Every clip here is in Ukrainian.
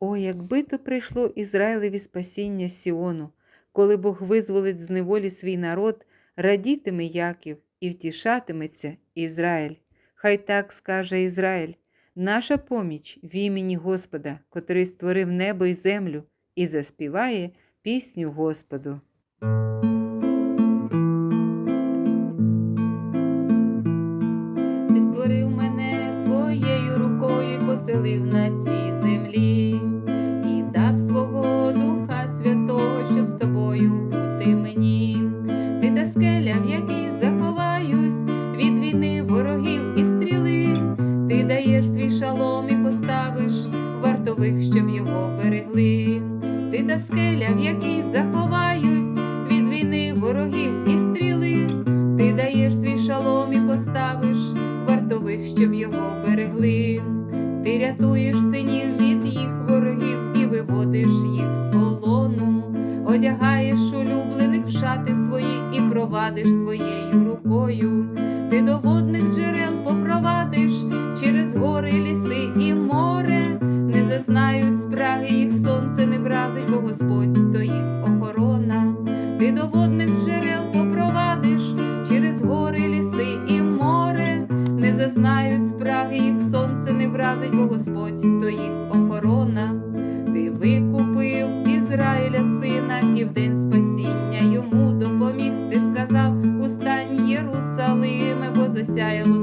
О, якби то прийшло Ізраїлеві спасіння Сіону, коли Бог визволить з неволі свій народ, радітиме Яків і втішатиметься Ізраїль. Хай так скаже Ізраїль, наша поміч в імені Господа, котрий створив небо і землю, і заспіває пісню Господу. Ти створив мене своєю рукою, поселив на цій поставиш вартових, щоб його берегли. Ти та скеля, в якій заховаюсь від війни ворогів і стріли. Ти даєш свій шалом і поставиш вартових, щоб його берегли. Ти рятуєш синів від їх ворогів і виводиш їх з полону, одягаєш улюблених в шати свої і провадиш своєю рукою. Ти до водних джерел бо Господь то їх охорона. Ти до водних джерел попровадиш через гори, ліси і море, не зазнають спраги їх сонце не вразить, бо Господь то їх охорона. Ти викупив Ізраїля сина, і в день спасіння йому допоміг. Ти сказав устань Єрусалиме, бо засяяло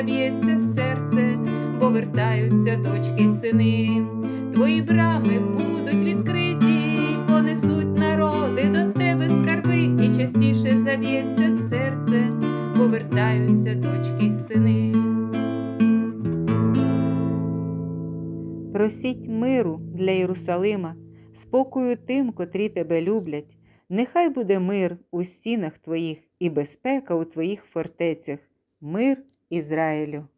заб'ється серце, бо вертаються дочки сини. Твої брами будуть відкриті, понесуть народи до тебе скарби, і частіше заб'ється серце, бо вертаються дочки сини. Просіть миру для Єрусалима, спокою тим, котрі тебе люблять. Нехай буде мир у стінах твоїх і безпека у твоїх фортецях, мир Ізраїлю.